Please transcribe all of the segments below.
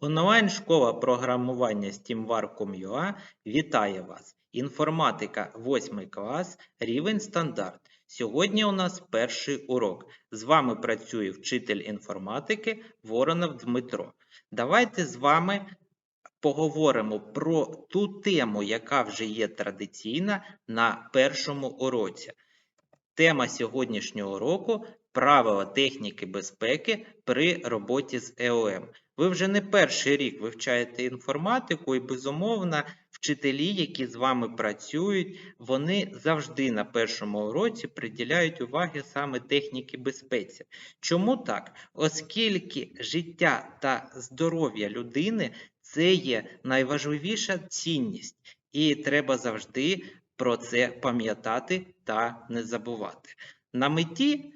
Онлайн-школа програмування SteamWar.com.ua вітає вас! Інформатика 8 клас, рівень стандарт. Сьогодні у нас перший урок. З вами працює вчитель інформатики Воронов Дмитро. Давайте з вами поговоримо про ту тему, яка вже є традиційна на першому уроці. Тема сьогоднішнього уроку правила техніки безпеки при роботі з ЕОМ. Ви вже не перший рік вивчаєте інформатику, і безумовно, вчителі, які з вами працюють, вони завжди на першому уроці приділяють уваги саме техніки безпеці. Чому так? Оскільки життя та здоров'я людини це є найважливіша цінність, і треба завжди про це пам'ятати та не забувати. На меті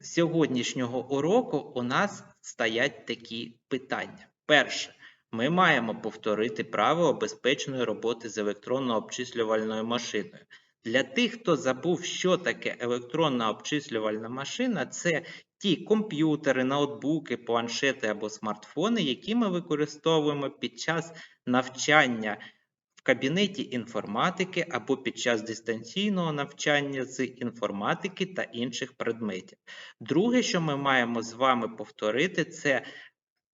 сьогоднішнього уроку у нас стоять такі питання. Перше, ми маємо повторити правила безпечної роботи з електронно-обчислювальною машиною. Для тих, хто забув, що таке електронна обчислювальна машина, це ті комп'ютери, ноутбуки, планшети або смартфони, які ми використовуємо під час навчання кабінеті інформатики або під час дистанційного навчання з інформатики та інших предметів. Друге, що ми маємо з вами повторити, це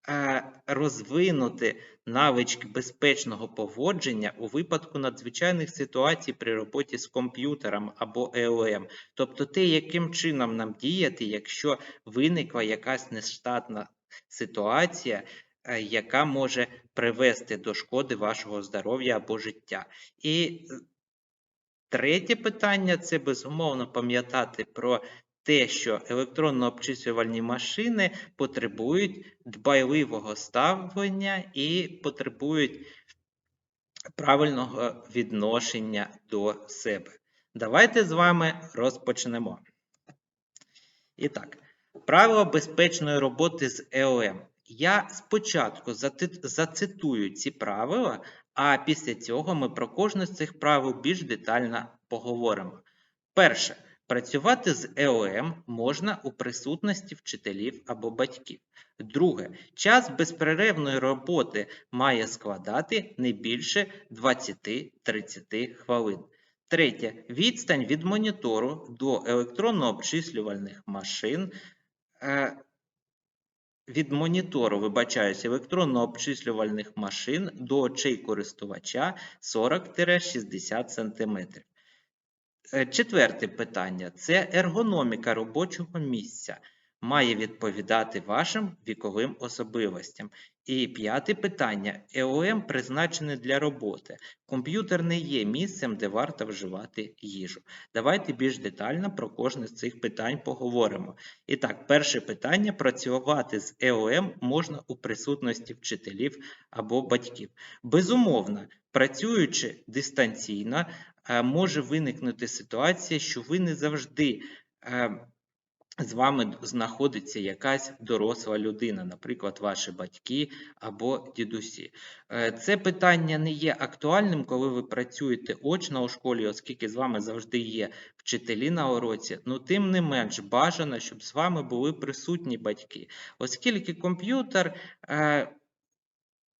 е, розвинути навички безпечного поводження у випадку надзвичайних ситуацій при роботі з комп'ютером або ЕОМ. Тобто те, яким чином нам діяти, якщо виникла якась нештатна ситуація, яка може привести до шкоди вашого здоров'я або життя. І е, третє питання це безумовно пам'ятати про те, що електронно-обчислювальні машини потребують дбайливого ставлення і потребують правильного відношення до себе. Давайте з вами розпочнемо. І так, правила безпечної роботи з ЕОМ. Я спочатку зацитую ці правила, а після цього ми про кожне з цих правил більш детально поговоримо. Перше. Працювати з ЕОМ можна у присутності вчителів або батьків. Друге, час безперервної роботи має складати не більше 20-30 хвилин. Третє, відстань від монітору до електронно-обчислювальних машин. Від монітору, вибачаюсь, електронно-обчислювальних машин до очей користувача 40-60 см. Е, Четверте питання це ергономіка робочого місця має відповідати вашим віковим особливостям. І п'яте питання: ЕОМ призначений для роботи. Комп'ютер не є місцем, де варто вживати їжу. Давайте більш детально про кожне з цих питань поговоримо. І так, перше питання: працювати з ЕОМ можна у присутності вчителів або батьків. Безумовно, працюючи дистанційно, е, може виникнути ситуація, що ви не завжди е, з вами знаходиться якась доросла людина, наприклад, ваші батьки або дідусі. Е, Це питання не є актуальним, коли ви працюєте очно у школі, оскільки з вами завжди є вчителі на уроці. Ну, тим не менш бажано, щоб з вами були присутні батьки, оскільки комп'ютер е,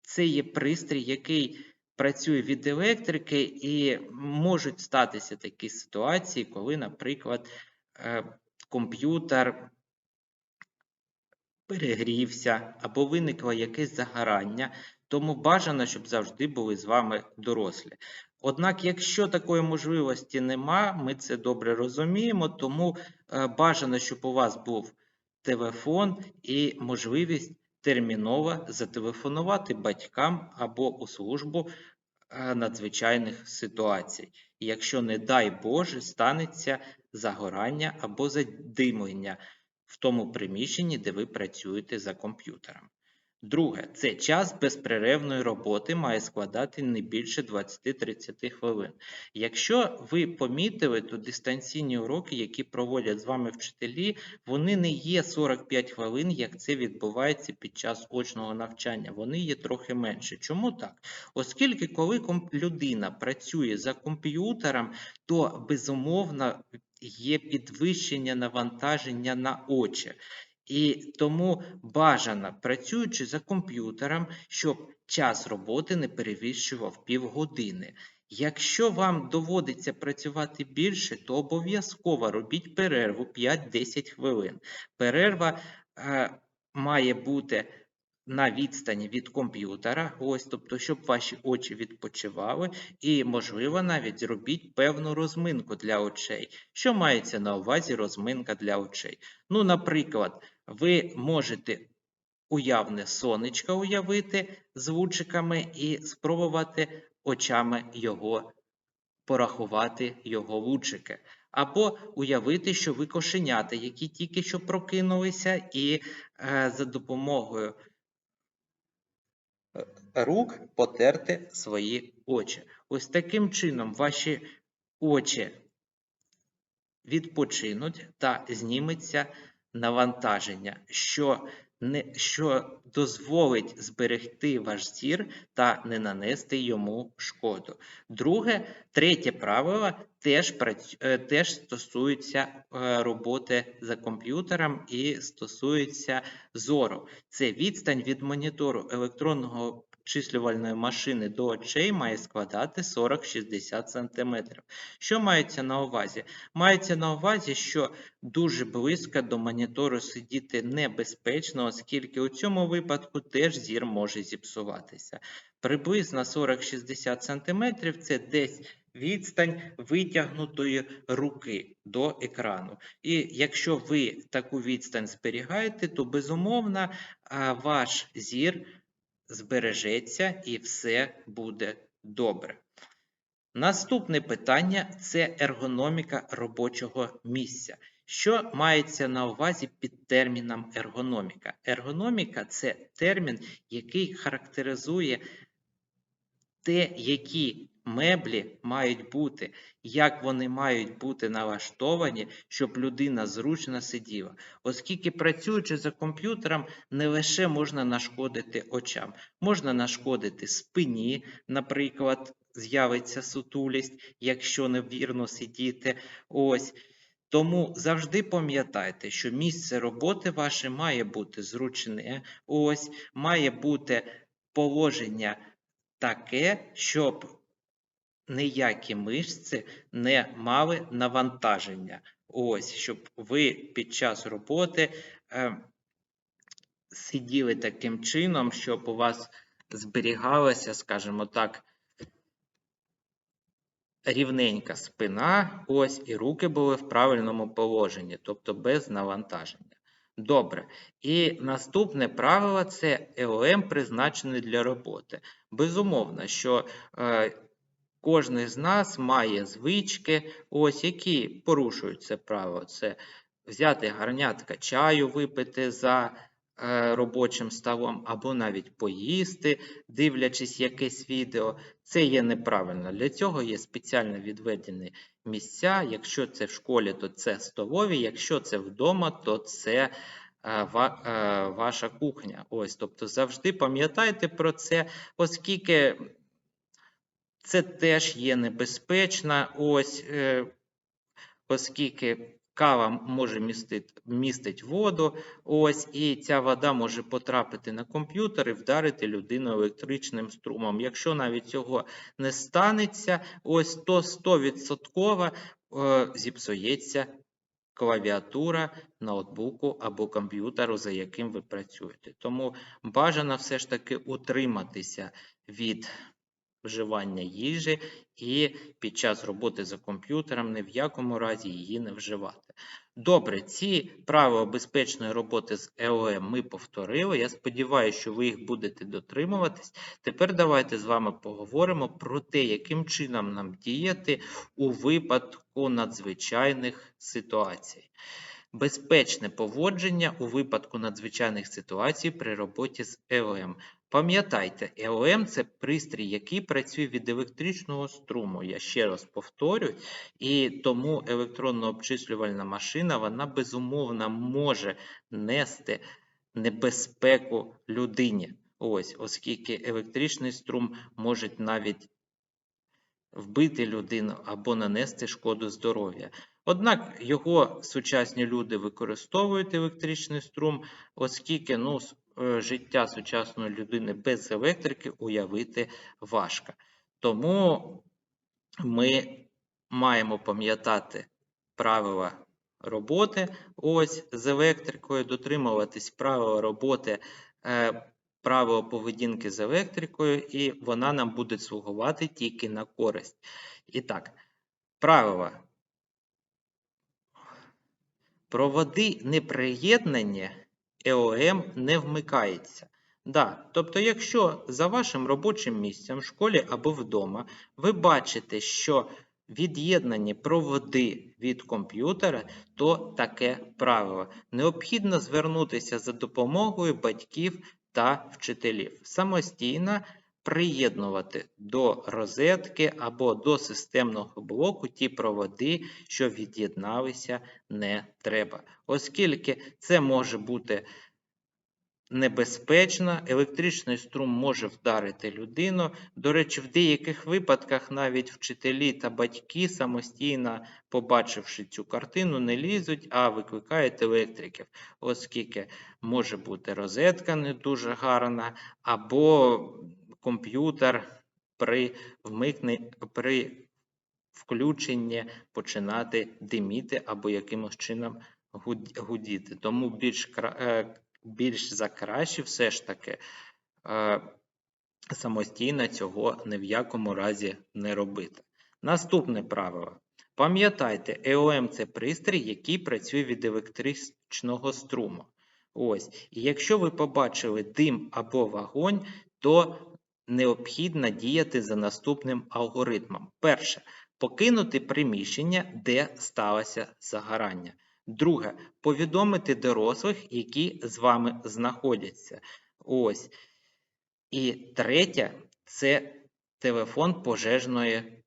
це є пристрій, який працює від електрики, і можуть статися такі ситуації, коли, наприклад, е, комп'ютер перегрівся або виникло якесь загорання, тому бажано, щоб завжди були з вами дорослі. Однак, якщо такої можливості нема, ми це добре розуміємо, тому е, бажано, щоб у вас був телефон і можливість терміново зателефонувати батькам або у службу е, надзвичайних ситуацій. Якщо, не дай Боже, станеться загорання або задимлення в тому приміщенні, де ви працюєте за комп'ютером. Друге, це час безперервної роботи має складати не більше 20-30 хвилин. Якщо ви помітили, то дистанційні уроки, які проводять з вами вчителі, вони не є 45 хвилин, як це відбувається під час очного навчання. Вони є трохи менше. Чому так? Оскільки, коли людина працює за комп'ютером, то безумовно є підвищення навантаження на очі. І тому бажано, працюючи за комп'ютером, щоб час роботи не перевищував півгодини. Якщо вам доводиться працювати більше, то обов'язково робіть перерву 5-10 хвилин. Перерва е, має бути на відстані від комп'ютера, ось, тобто, щоб ваші очі відпочивали, і, можливо, навіть зробіть певну розминку для очей. Що мається на увазі розминка для очей? Ну, наприклад, ви можете уявне сонечко уявити з лучиками і спробувати очами його порахувати його лучики. Або уявити, що ви кошенята, які тільки що прокинулися, і е, за допомогою е, рук потерти свої очі. Ось таким чином ваші очі відпочинуть та зніметься навантаження, що, не, що дозволить зберегти ваш зір та не нанести йому шкоду. Друге, третє правило теж, е, теж стосується е, роботи за комп'ютером і стосується зору. Це відстань від монітору електронного обчислювальної машини до очей має складати 40-60 см. Що мається на увазі? Мається на увазі, що дуже близько до монітору сидіти небезпечно, оскільки у цьому випадку теж зір може зіпсуватися. Приблизно 40-60 см це десь відстань витягнутої руки до екрану. І якщо ви таку відстань зберігаєте, то безумовно ваш зір збережеться і все буде добре. Наступне питання це ергономіка робочого місця. Що мається на увазі під терміном ергономіка? Ергономіка це термін, який характеризує те, які меблі мають бути, як вони мають бути налаштовані, щоб людина зручно сиділа. Оскільки працюючи за комп'ютером, не лише можна нашкодити очам, можна нашкодити спині, наприклад, з'явиться сутулість, якщо невірно сидіти. Ось. Тому завжди пам'ятайте, що місце роботи ваше має бути зручне, ось, має бути положення таке, щоб ніякі мишці не мали навантаження. Ось, щоб ви під час роботи е, сиділи таким чином, щоб у вас зберігалася, скажімо так, рівненька спина, ось, і руки були в правильному положенні, тобто без навантаження. Добре. І наступне правило це ЕОМ призначений для роботи. Безумовно, що е, кожен з нас має звички, ось які порушують це правило. Це взяти гарнятка чаю, випити за е, робочим столом, або навіть поїсти, дивлячись якесь відео. Це є неправильно. Для цього є спеціально відведені місця. Якщо це в школі, то це столові, якщо це вдома, то це е, е, ваша кухня. Ось, тобто завжди пам'ятайте про це, оскільки це теж є небезпечно, ось, е, оскільки кава може містити, містить воду, ось, і ця вода може потрапити на комп'ютер і вдарити людину електричним струмом. Якщо навіть цього не станеться, ось то 100% е, зіпсується клавіатура ноутбуку або комп'ютеру, за яким ви працюєте. Тому бажано все ж таки утриматися від вживання їжі і під час роботи за комп'ютером ні в якому разі її не вживати. Добре, ці правила безпечної роботи з ЕОМ ми повторили. Я сподіваюся, що ви їх будете дотримуватись. Тепер давайте з вами поговоримо про те, яким чином нам діяти у випадку надзвичайних ситуацій. Безпечне поводження у випадку надзвичайних ситуацій при роботі з ЕОМ. Пам'ятайте, ЕОМ це пристрій, який працює від електричного струму. Я ще раз повторюю, і тому електронно обчислювальна машина вона безумовно може нести небезпеку людині. Ось, оскільки електричний струм може навіть вбити людину або нанести шкоду здоров'я. Однак його сучасні люди використовують електричний струм, оскільки ну, життя сучасної людини без електрики уявити важко. Тому ми маємо пам'ятати правила роботи ось з електрикою, дотримуватись правил роботи, е, правил поведінки з електрикою, і вона нам буде слугувати тільки на користь. І так, правила. Проводи неприєднані ЕОМ не вмикається. Да, тобто, якщо за вашим робочим місцем в школі або вдома ви бачите, що від'єднані проводи від комп'ютера, то таке правило. Необхідно звернутися за допомогою батьків та вчителів. Самостійно приєднувати до розетки або до системного блоку ті проводи, що від'єдналися, не треба, оскільки це може бути небезпечно, електричний струм може вдарити людину. До речі, в деяких випадках навіть вчителі та батьки самостійно, побачивши цю картину, не лізуть, а викликають електриків, оскільки може бути розетка не дуже гарна, або комп'ютер при вмикненні, при включенні починати диміти або якимось чином гудіти. Тому більш, е, більш за краще все ж таки е, самостійно цього ні в якому разі не робити. Наступне правило. Пам'ятайте, ЕОМ це пристрій, який працює від електричного струму. Ось. І якщо ви побачили дим або вогонь, то необхідно діяти за наступним алгоритмом. Перше покинути приміщення, де сталося загорання. Друге повідомити дорослих, які з вами знаходяться. Ось. І третє це телефон пожежної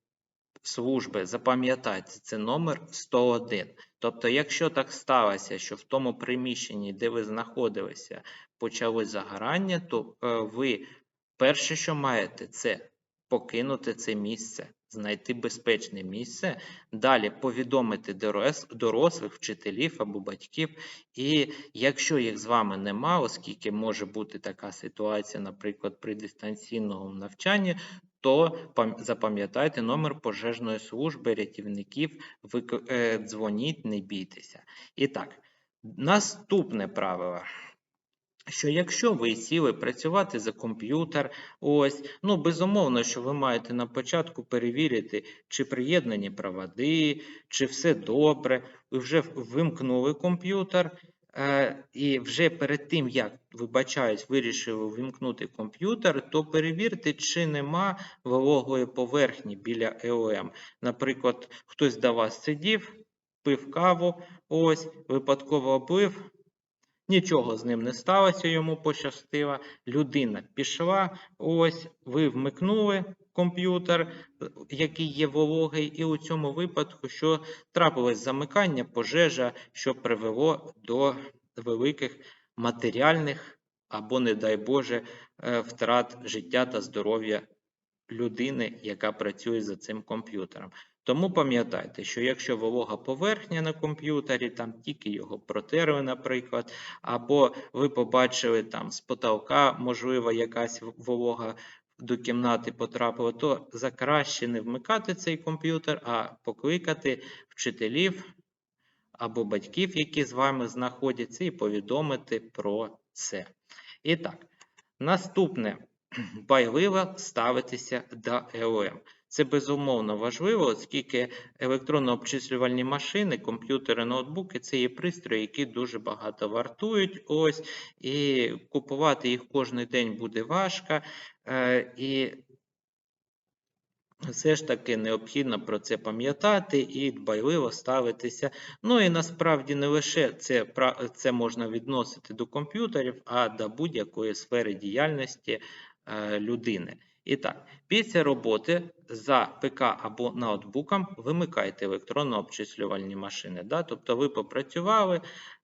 служби. Запам'ятайте, це номер 101. Тобто, якщо так сталося, що в тому приміщенні, де ви знаходилися, почалось загорання, то е, ви перше, що маєте, це покинути це місце, знайти безпечне місце, далі повідомити дорослих, вчителів або батьків. І якщо їх з вами нема, оскільки може бути така ситуація, наприклад, при дистанційному навчанні, то запам'ятайте номер пожежної служби, рятівників, е, дзвоніть, не бійтеся. І так, наступне правило. Що якщо ви сіли працювати за комп'ютер, ось, ну безумовно, що ви маєте на початку перевірити, чи приєднані проводи, чи все добре, ви вже вимкнули комп'ютер, е, і вже перед тим, як, вибачаюсь, вирішили вимкнути комп'ютер, то перевірте, чи нема вологої поверхні біля ЕОМ. Наприклад, хтось до вас сидів, пив каву, ось, випадково облив, Нічого з ним не сталося, йому пощастило. Людина пішла, ось ви вмикнули комп'ютер, який є вологий, і у цьому випадку, що трапилось замикання, пожежа, що привело до великих матеріальних або, не дай Боже, е, втрат життя та здоров'я людини, яка працює за цим комп'ютером. Тому пам'ятайте, що якщо волога поверхня на комп'ютері, там тільки його протерли, наприклад, або ви побачили там з потолка, можливо, якась волога до кімнати потрапила, то за краще не вмикати цей комп'ютер, а покликати вчителів або батьків, які з вами знаходяться, і повідомити про це. І так, наступне байливо ставитися до ЕОМ. Це безумовно важливо, оскільки електронно-обчислювальні машини, комп'ютери, ноутбуки це є пристрої, які дуже багато вартують. Ось, і купувати їх кожен день буде важко. Е, і все ж таки необхідно про це пам'ятати і дбайливо ставитися. Ну і насправді не лише це, це можна відносити до комп'ютерів, а до будь-якої сфери діяльності е, людини. І так, після роботи за ПК або ноутбуком вимикайте електронно-обчислювальні машини. Да? Тобто ви попрацювали,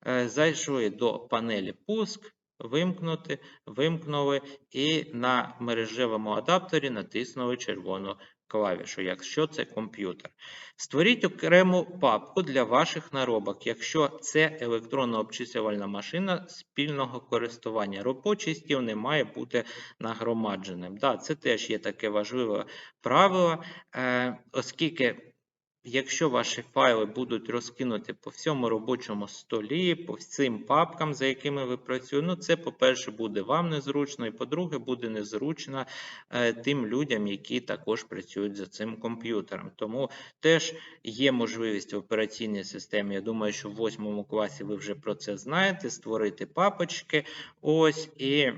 е, зайшли до панелі пуск, вимкнути, вимкнули і на мережевому адаптері натиснули червону клавішу, якщо це комп'ютер. Створіть окрему папку для ваших наробок, якщо це електронна обчислювальна машина спільного користування. Робочий стіл не має бути нагромадженим. Да, це теж є таке важливе правило, е, оскільки Якщо ваші файли будуть розкинуті по всьому робочому столі, по всім папкам, за якими ви працюєте, ну це, по-перше, буде вам незручно, і по-друге, буде незручно е, тим людям, які також працюють за цим комп'ютером. Тому теж є можливість в операційній системі. Я думаю, що в восьмому класі ви вже про це знаєте, створити папочки. Ось і.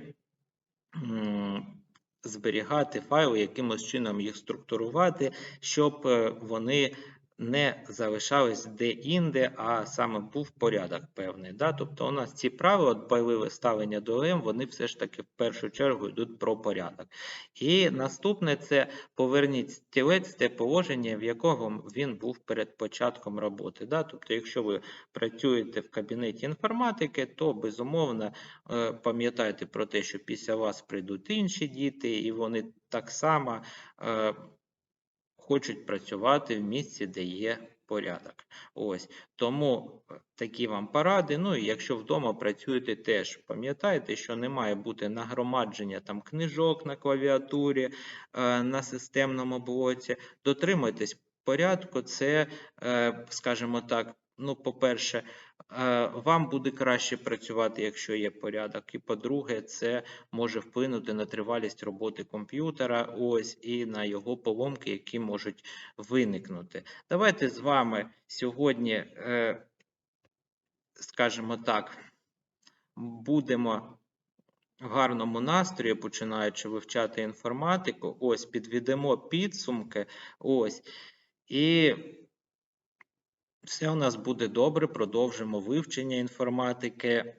Зберігати файли, якимось чином їх структурувати, щоб е, вони не залишались де-інде, а саме був порядок певний. Да? Тобто у нас ці правила, дбайливе ставлення до ОМ, вони все ж таки в першу чергу йдуть про порядок. І наступне це поверніть стілець те положення, в якого він був перед початком роботи. Да? Тобто, якщо ви працюєте в кабінеті інформатики, то безумовно е, пам'ятайте про те, що після вас прийдуть інші діти, і вони так само. Хочуть працювати в місці, де є порядок. Ось тому е, такі вам поради. Ну і якщо вдома працюєте, теж пам'ятайте, що не має бути нагромадження там книжок на клавіатурі, е, на системному блоці. Дотримуйтесь порядку, це, е, скажімо так. Ну, по-перше, е, вам буде краще працювати, якщо є порядок. І по-друге, це може вплинути на тривалість роботи комп'ютера, ось і на його поломки, які можуть виникнути. Давайте з вами сьогодні, е, скажімо так, будемо в гарному настрої, починаючи вивчати інформатику. Ось підведемо підсумки. Ось. І все у нас буде добре. Продовжимо вивчення інформатики.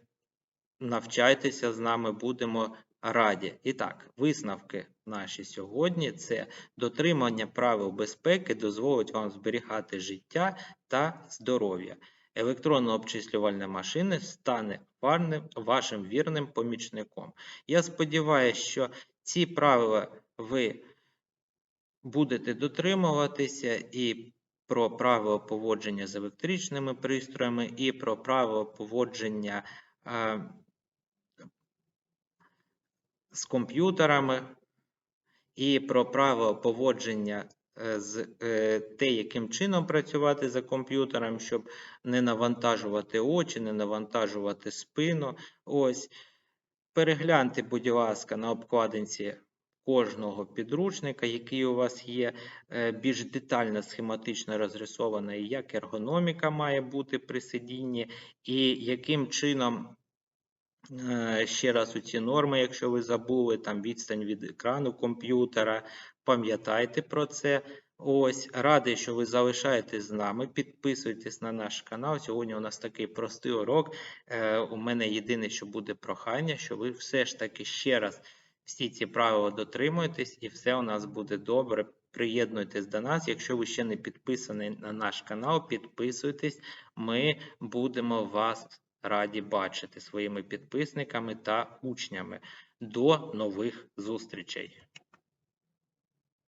Навчайтеся з нами, будемо раді. І так, висновки наші сьогодні це дотримання правил безпеки дозволить вам зберігати життя та здоров'я. Електронна обчислювальна машина стане вашим вірним помічником. Я сподіваюся, що ці правила ви будете дотримуватися і про правила поводження з електричними пристроями, і про правила поводження е, з комп'ютерами, і про правила поводження е, з е, те, яким чином працювати за комп'ютером, щоб не навантажувати очі, не навантажувати спину. Ось. Перегляньте, будь ласка, на обкладинці кожного підручника, який у вас є, е, більш детально схематично розрисована, як ергономіка має бути при сидінні, і яким чином. е, Ще раз у ці норми, якщо ви забули, там відстань від екрану комп'ютера, пам'ятайте про це. Ось, радий, що ви залишаєтесь з нами. Підписуйтесь на наш канал. Сьогодні у нас такий простий урок. Е, у мене єдине, що буде прохання, що ви все ж таки ще раз всі ці правила дотримуйтесь, і все у нас буде добре. Приєднуйтесь до нас. Якщо ви ще не підписані на наш канал, підписуйтесь. Ми будемо вас раді бачити своїми підписниками та учнями. До нових зустрічей!